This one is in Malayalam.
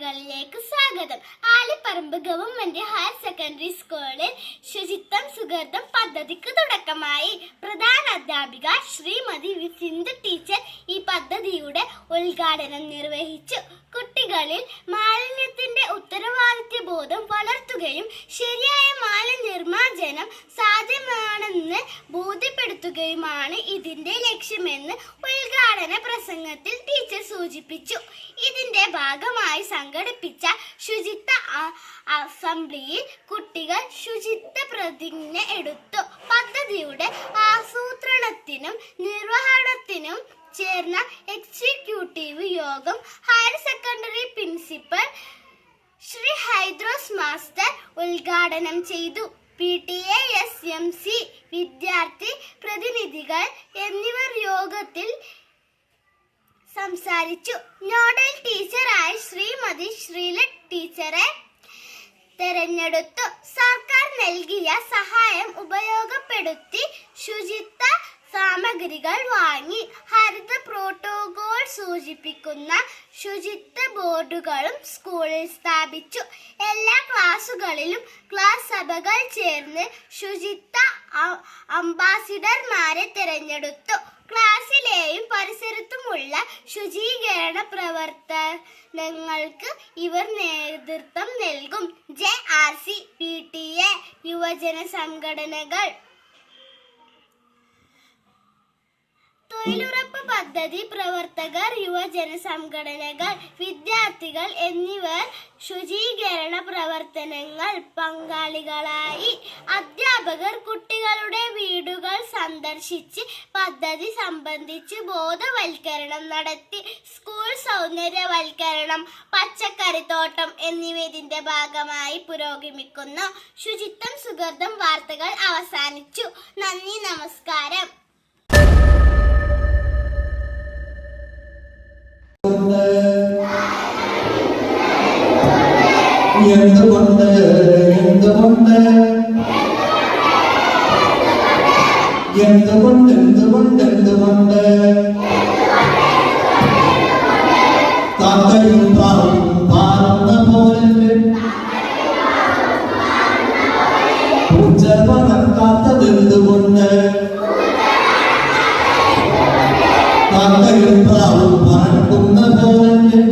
വാർത്തകളിലേക്ക് സ്വാഗതം. ആലിപ്പറമ്പ് ഗവൺമെന്റ് ഹയർ സെക്കൻഡറി സ്കൂളിൽ ശുചിത്വം സുഹൃതം പദ്ധതിക്ക് തുടക്കമായി. പ്രധാന അധ്യാപിക ശ്രീമതി സിന്ധു ടീച്ചർ ഈ പദ്ധതിയുടെ ഉദ്ഘാടനം നിർവഹിച്ചു. കുട്ടികളിൽ മാലിന്യത്തിന്റെ ഉത്തരവാദിത്യ ബോധം വളർത്തുകയും ശരിയായ മാലിന്യ നിർമാർജനം സാധ്യമാണെന്ന് ബോധ്യപ്പെടുത്തുകയുമാണ് ഇതിന്റെ ലക്ഷ്യമെന്ന് ഉദ്ഘാടന പ്രസംഗത്തിൽ ടീച്ചർ സൂചിപ്പിച്ചു. ഇതിന്റെ ഭാഗമായി സംഘടിപ്പിച്ച ശുചിത്വ അസംബ്ലിയിൽ കുട്ടികൾ ശുചിത്വ പ്രതിജ്ഞ എടുത്തു. പദ്ധതിയുടെ ആസൂത്രണത്തിനും നിർവഹണത്തിനും ചേർന്ന എക്സിക്യൂട്ടീവ് യോഗം higher secondary principal Shri Hydros master ഉദ്ഘാടനം ചെയ്തു. P T A S M C വിദ്യാർത്ഥി പ്രതിനിധികൾ എന്നിവർ യോഗത്തിൽ സംസാരിച്ചു. നോഡൽ ടീച്ചറായ ശ്രീമതി ശ്രീലക് ടീച്ചറെ തെരഞ്ഞെടുത്തു. സർക്കാർ നൽകിയ സഹായം ഉപയോഗപ്പെടുത്തി ശുചിത്വ സാമഗ്രികൾ വാങ്ങി. ഹരിത പ്രോട്ടോകോൾ സൂചിപ്പിക്കുന്ന ശുചിത്വ ബോർഡുകളും സ്കൂളിൽ സ്ഥാപിച്ചു. എല്ലാ ക്ലാസുകളിലും ക്ലാസ് സഭകൾ ചേർന്ന് ശുചിത്വ അംബാസിഡർമാരെ തിരഞ്ഞെടുത്തു. ക്ലാസ്സിലെയും പരിസരത്തുമുള്ള ശുചീകരണ പ്രവർത്തനങ്ങൾക്ക് ഇവർ നേതൃത്വം നൽകും. J R C P T A യുവജന സംഘടനകൾ. തൊഴിലുറപ്പ് പദ്ധതി പ്രവർത്തകർ യുവജന സംഘടനകൾ വിദ്യാർത്ഥികൾ എന്നിവർ ശുചീകരണ പ്രവർത്തനങ്ങൾ പങ്കാളികളായി അധ്യാപകർ കുട്ടികളുടെ വീടുകൾ സന്ദർശിച്ച് പദ്ധതി സംബന്ധിച്ച് ബോധവൽക്കരണം നടത്തി. സ്കൂൾ സൗന്ദര്യവൽക്കരണം പച്ചക്കറിത്തോട്ടം എന്നിവ ഇതിന്റെ ഭാഗമായി പുരോഗമിക്കുന്നു. ശുചിത്വം സുഗർദം വാർത്തകൾ അവസാനിച്ചു. നന്ദി നമസ്കാരം. எந்த வந்த எந்த வந்த எந்த வந்த எந்த வந்த எந்த வந்த தாத்தையும் பாரும் பாரந்த போலே பூஜர்வனம் பாரும் பறக்கும் போலே